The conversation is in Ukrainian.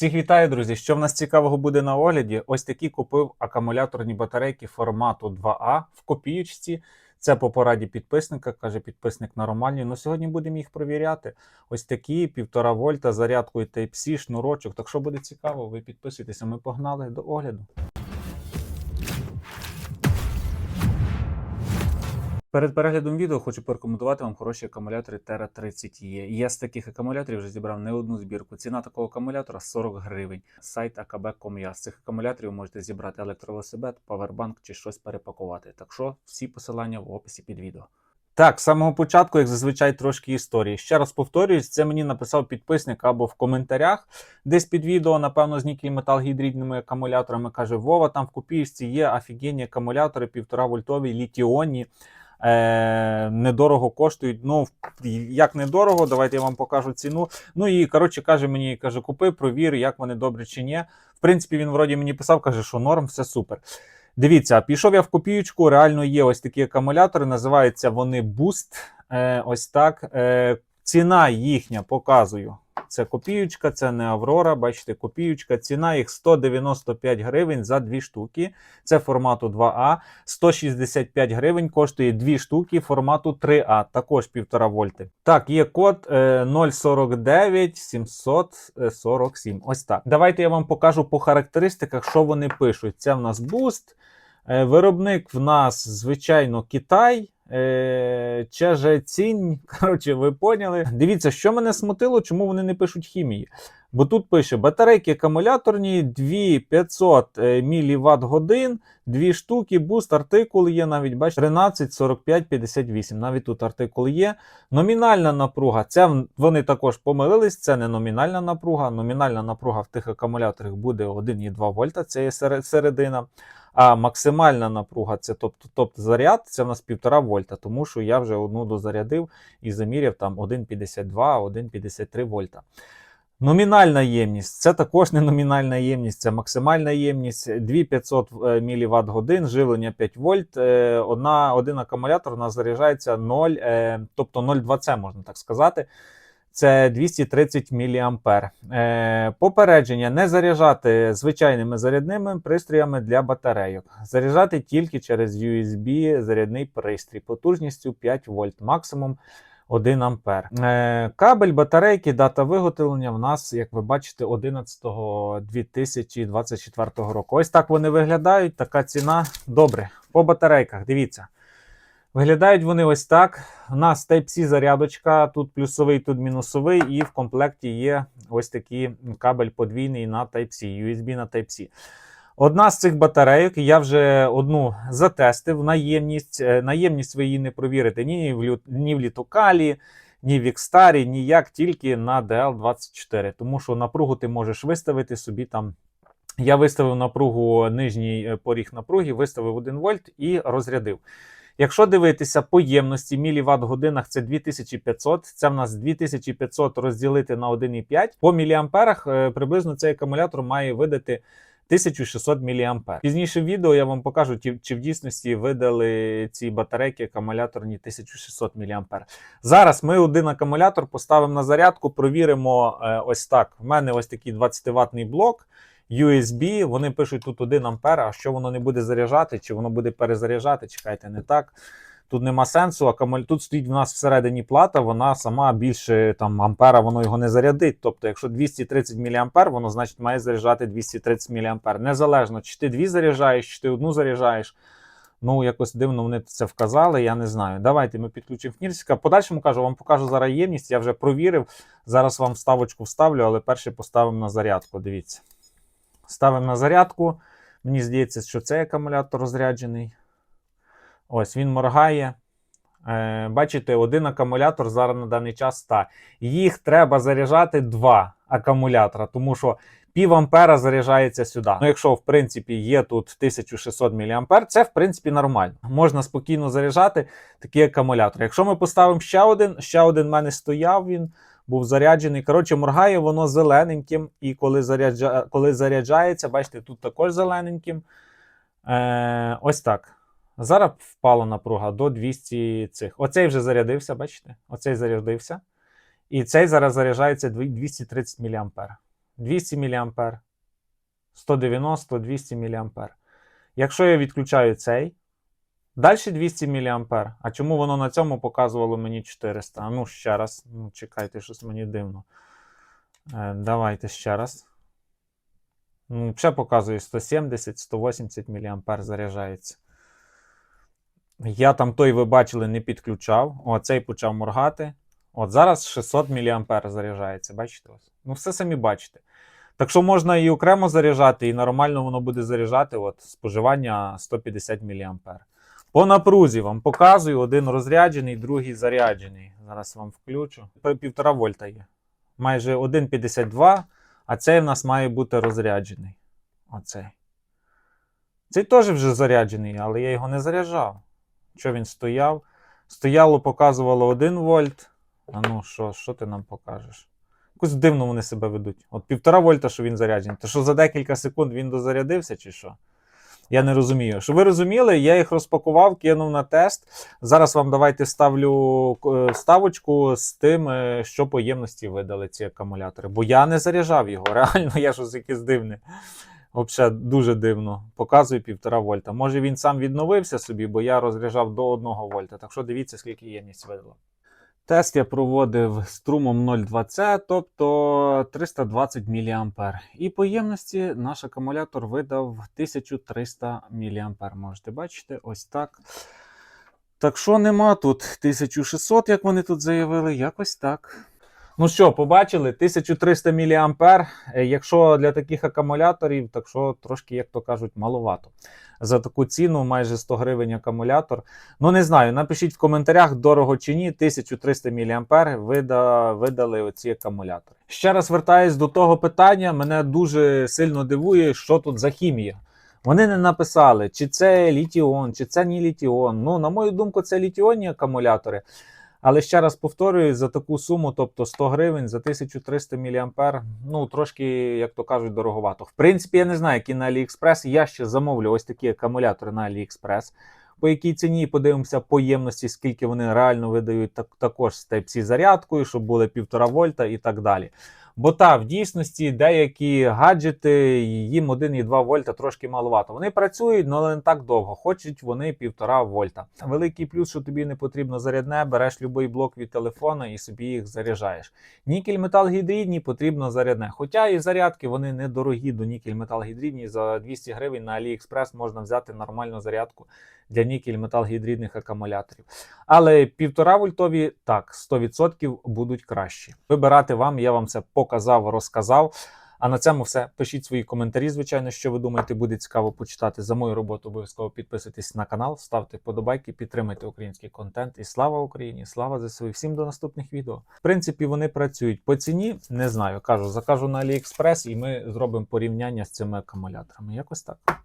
Всіх вітаю, друзі! Що в нас цікавого буде на огляді? Ось такі купив акумуляторні батарейки формату 2А в копіючці. Це по пораді підписника, каже підписник нормальний. Ну сьогодні будемо їх провіряти. Ось такі півтора вольта зарядкою Type-C, шнурочок. Так що буде цікаво, ви підписуйтеся. Ми погнали до огляду. Перед переглядом відео хочу порекомендувати вам хороші акумулятори Terra 30 e Я з таких акумуляторів вже зібрав не одну збірку. Ціна такого акумулятора 40 гривень. Сайт akb.com.ua. З цих акумуляторів можете зібрати електровелосипед, павербанк чи щось перепакувати. Так що всі посилання в описі під відео. Так, з самого початку, як зазвичай, трошки історії. Ще раз повторюсь, це мені написав підписник або в коментарях, десь під відео, напевно, з нікель метал гідридними акумуляторами. Каже: Вова, там в копійці є офігенні акумулятори, 1,5 вольтові, літіонні. Е, недорого коштують. Ну, як недорого, давайте я вам покажу ціну. Ну і коротше каже мені, каже, купи, провір, як вони добре чи ні. В принципі, він вроді мені писав, каже, що норм, все супер. Дивіться, пішов я в копіючку, реально є ось такі акумулятори, називаються вони Boost. Е, ось так. Е, ціна їхня показую. Це копіючка, це не Аврора. Бачите, копіючка. Ціна їх 195 гривень за дві штуки. Це формату 2А. 165 гривень коштує дві штуки формату 3А, також 1,5 вольти. Так, є код е, 049 747. Ось так. Давайте я вам покажу по характеристиках, що вони пишуть. Це в нас Boost. Е, Виробник в нас, звичайно, Китай. Е, Чежецінь, коротше, ви поняли. Дивіться, що мене смутило, чому вони не пишуть хімії. Бо тут пише батарейки акумуляторні 2500 мВт годин, дві штуки, буст, артикул є, навіть бачите, 13, 45, 58. Навіть тут артикул є. Номінальна напруга, це вони також помилились, це не номінальна напруга. Номінальна напруга в тих акумуляторах буде 1,2 вольта, це є середина. А максимальна напруга це тобто, тобто заряд, це в нас 1,5 вольта, тому що я вже одну дозарядив і заміряв там 1,52, 1,53 вольта. Номінальна ємність це також не номінальна ємність, це максимальна ємність 2500 мВт годин, живлення 5 вольт. Одна, Один акумулятор у нас заряджається 0, тобто 0,2 можна так сказати. Це 230 мА. Е, Попередження не заряджати звичайними зарядними пристроями для батарейок. Заряджати тільки через USB зарядний пристрій потужністю 5 вольт, максимум 1 А. Е, Кабель батарейки, дата виготовлення в нас, як ви бачите, 11.2024 року. Ось так вони виглядають. Така ціна. Добре. По батарейках, дивіться. Виглядають вони ось так. У нас Type-C зарядочка, тут плюсовий, тут мінусовий, і в комплекті є ось такий кабель подвійний на Type-C, USB на Type-C. Одна з цих батарейок, я вже одну затестив наємність. Наємність ви її не провірите ні в, ні в літокалі, ні в Xstar, ніяк тільки на DL24. Тому що напругу ти можеш виставити собі там. Я виставив напругу нижній поріг напруги, виставив 1 вольт і розрядив. Якщо дивитися по ємності міліватт годинах це 2500, це в нас 2500 розділити на 1,5. По міліамперах е, приблизно цей акумулятор має видати 1600 мА. Пізніше в відео я вам покажу, чи в дійсності видали ці батарейки акумуляторні 1600 мА. Зараз ми один акумулятор поставимо на зарядку, провіримо е, ось так. У мене ось такий 20 ватний блок. USB, вони пишуть тут 1 ампер, а що воно не буде заряджати, чи воно буде перезаряджати, чекайте, не так. Тут нема сенсу, акумулятор. Тут стоїть в нас всередині плата, вона сама більше там ампера, воно його не зарядить. Тобто, якщо 230 мА, воно значить має заряджати 230 мА. Незалежно, чи ти дві заряджаєш, чи ти одну заряджаєш. Ну, якось дивно вони це вказали, я не знаю. Давайте ми підключимо фнірсика. Подальшому кажу, вам покажу зараз ємність, я вже провірив. Зараз вам вставочку вставлю, але перше поставимо на зарядку. Дивіться. Ставимо на зарядку. Мені здається, що цей акумулятор розряджений. Ось він моргає. Е, Бачите, один акумулятор зараз на даний час 100. Їх треба заряджати два акумулятора, тому що пів ампера заряджається сюди. Ну, якщо, в принципі, є тут 1600 мА, це в принципі нормально. Можна спокійно заряджати такий акумулятор. Якщо ми поставимо ще один, ще один в мене стояв він був заряджений. Коротше, моргає воно зелененьким, і коли заряджа... коли заряджається, бачите, тут також зелененьким. Е, Ось так. Зараз впала напруга до 200 цих. Оцей вже зарядився, бачите? Оцей зарядився. І цей зараз заряджається 230 мА. 200 мА, 190, 200 мА. Якщо я відключаю цей, далі 200 мА. А чому воно на цьому показувало мені 400? А ну ще раз. Ну, чекайте, щось мені дивно. Е, давайте ще раз. Ну, ще показує 170, 180 мА заряджається. Я там той, ви бачили, не підключав. О, цей почав моргати. От зараз 600 мА заряджається. Бачите? ось? Ну, все самі бачите. Так що можна і окремо заряджати, і нормально воно буде заряджати. От споживання 150 мА. По напрузі вам показую: один розряджений, другий заряджений. Зараз вам включу. Півтора вольта є. Майже 1,52, а цей в нас має бути розряджений. Оцей. Цей теж вже заряджений, але я його не заряджав. Що він стояв? Стояло, показувало 1 вольт. А ну що, що ти нам покажеш? Якось дивно вони себе ведуть. От півтора вольта, що він заряджений. То що за декілька секунд він дозарядився, чи що? Я не розумію. Щоб ви розуміли, я їх розпакував, кинув на тест. Зараз вам давайте ставлю е, ставочку з тим, е, що по ємності видали ці акумулятори. Бо я не заряджав його. Реально, я щось якесь дивне. Взагалі дуже дивно. Показує півтора вольта. Може він сам відновився собі, бо я розряджав до 1 вольта. Так що дивіться, скільки ємність видала. Тест я проводив струмом 0,2C, тобто 320 мА. І по ємності наш акумулятор видав 1300 мА. Можете бачити, ось так. Так що нема тут 1600, як вони тут заявили, якось так. Ну що, побачили, 1300 мА. Е, Якщо для таких акумуляторів, так що трошки, як то кажуть, маловато. За таку ціну майже 100 гривень акумулятор. Ну, не знаю, напишіть в коментарях, дорого чи ні, 1300 мА вида, видали оці акумулятори. Ще раз вертаюсь до того питання, мене дуже сильно дивує, що тут за хімія. Вони не написали, чи це літіон, чи це не літіон. Ну, на мою думку, це літіонні акумулятори. Але ще раз повторюю, за таку суму, тобто 100 гривень за 1300 мА, ну трошки, як то кажуть, дороговато. В принципі, я не знаю, які на AliExpress. Я ще замовлю ось такі акумулятори на AliExpress. По якій ціні подивимося по ємності, скільки вони реально видають так, також з Type-C зарядкою, щоб були 1,5 вольта і так далі. Бо та в дійсності деякі гаджети їм 1,2 вольта трошки маловато. Вони працюють, але не так довго. Хочуть вони 1,5 вольта. Великий плюс, що тобі не потрібно зарядне, береш будь-який блок від телефона і собі їх заряджаєш. Нікель метал гідридні потрібно зарядне. Хоча і зарядки вони недорогі до нікель метал гідридні. За 200 гривень на AliExpress можна взяти нормальну зарядку для нікель метал гідридних акумуляторів. Але півтора вольтові так 100% будуть кращі. Вибирати вам, я вам це показав, розказав. А на цьому все. Пишіть свої коментарі, звичайно, що ви думаєте, буде цікаво почитати. За мою роботу обов'язково підписуйтесь на канал, ставте вподобайки, підтримайте український контент. І слава Україні! Слава ЗСУ! Всім до наступних відео. В принципі, вони працюють по ціні. Не знаю, кажу, закажу на AliExpress і ми зробимо порівняння з цими акумуляторами. Якось так.